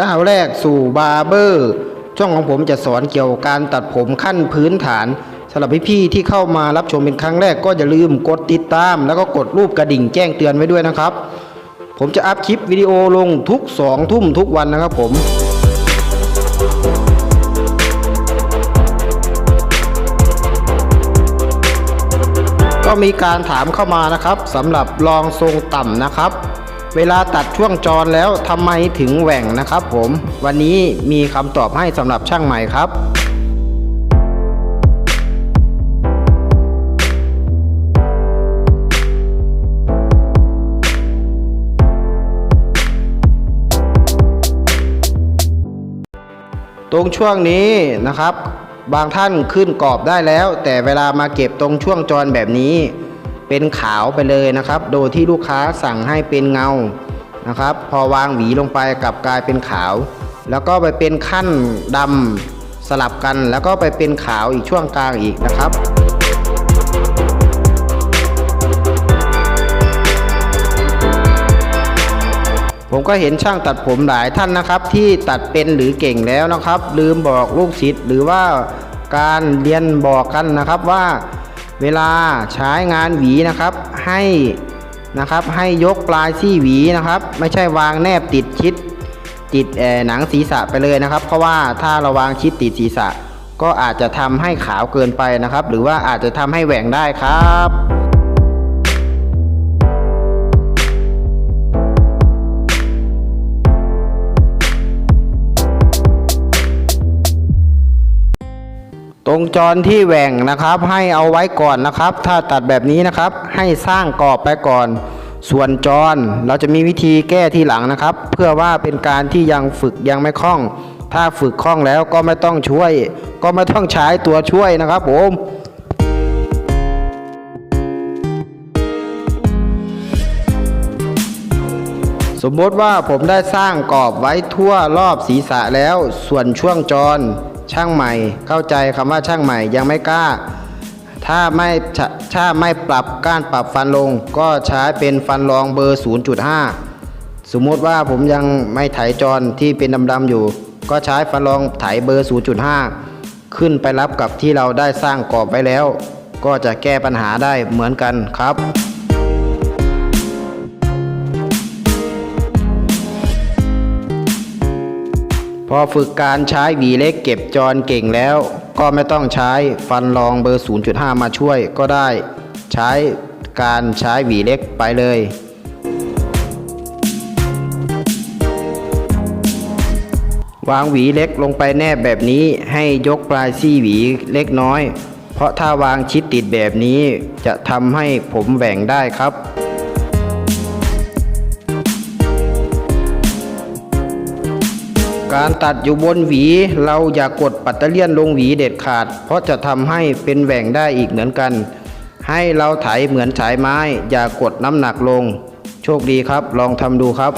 ก้าวแรกสู่บาร์เบอร์ ช่องของผมจะสอนเกี่ยวกับการตัดผมขั้นพื้นฐานสำหรับพี่ๆที่เข้ามารับชมเป็นครั้งแรกก็อย่าลืมกดติดตาม แล้วก็กดรูปกระดิ่งแจ้งเตือนไว้ด้วยนะครับ ผมจะอัพคลิปวิดีโอลงทุก2ทุ่มทุกวันนะครับผมก็มีการถามเข้ามานะครับสำหรับรองทรงต่ำนะครับ เวลาตัดช่วงจรแล้วทำไมถึงแหว่งนะครับผม วันนี้มีคำตอบให้สำหรับช่างใหม่ครับตรงช่วงนี้นะครับ บางท่านขึ้นกรอบได้แล้ว แต่เวลามาเก็บตรงช่วงจรแบบนี้ เป็นขาวไปเลยนะครับ โดยที่ลูกค้าสั่งให้เป็นเงานะครับ พอวางหวีลงไปกลับกลายเป็นขาว แล้วก็ไปเป็นขั้นดำสลับกัน แล้วก็ไปเป็นขาวอีกช่วงกลางอีกนะครับผมก็เห็นช่างตัดผมหลายท่านนะครับ ที่ตัดเป็นหรือเก่งแล้วนะครับ ลืมบอกลูกศิษย์หรือว่าการเรียนบอกกันนะครับว่า เวลาใช้งานหวีนะครับให้นะครับให้ยกปลายซี่หวีนะครับ ไม่ใช่วางแนบติดชิดติดเอ่อหนังศีรษะไปเลยนะครับ เพราะว่าถ้าเราวางชิดติดศีรษะ ก็อาจจะทำให้ขาวเกินไปนะครับ หรือว่าอาจจะทำให้แหว่งได้ครับ ตรงจรที่แหว่งนะครับ ให้เอาไว้ก่อนนะครับ ถ้าตัดแบบนี้นะครับ ให้สร้างกรอบไปก่อน ส่วนจรเราจะมีวิธีแก้ที่หลังนะครับ เพื่อว่าเป็นการที่ยังฝึกยังไม่คล่อง ถ้าฝึกคล่องแล้วก็ไม่ต้องช่วย ก็ไม่ต้องใช้ตัวช่วยนะครับผม มมติว่าผมได้สร้างกรอบไว้ทั่วรอบศีรษะแล้ว ส่วนช่วงจร ช่างใหม่ เข้าใจคำว่าช่างใหม่ยังไม่กล้า ถ้าไม่ถ้าถ้าไม่ปรับก้านปรับฟันลง ก็ใช้เป็นฟันรองเบอร์ 0.5 สมมติว่าผมยังไม่ไถจรที่เป็นดำๆอยู่ ก็ใช้ฟันรองไถเบอร์ 0.5 ขึ้นไปรับกับที่เราได้สร้างกรอบไว้แล้ว ก็จะแก้ปัญหาได้เหมือนกันครับ พอฝึกการใช้หวีเล็กเก็บจรเก่งแล้ว ก็ไม่ต้องใช้ฟันรองเบอร์ 0.5 มาช่วยก็ได้ ใช้การใช้หวีเล็กไปเลยวางหวีเล็กลงไปแนบแบบนี้ให้ยกปลายซี่หวีเล็กน้อย เพราะถ้าวางชิดติดแบบนี้จะทำให้ผมแหว่งได้ครับ การตัดอยู่บนหวี เราอย่ากดปัตเตอร์เลียนลงหวีเด็ดขาด เพราะจะทำให้เป็นแหว่งได้อีกเหมือนกัน ให้เราไถเหมือนฉายไม้ อย่ากดน้ำหนักลง โชคดีครับ ลองทำดูครับ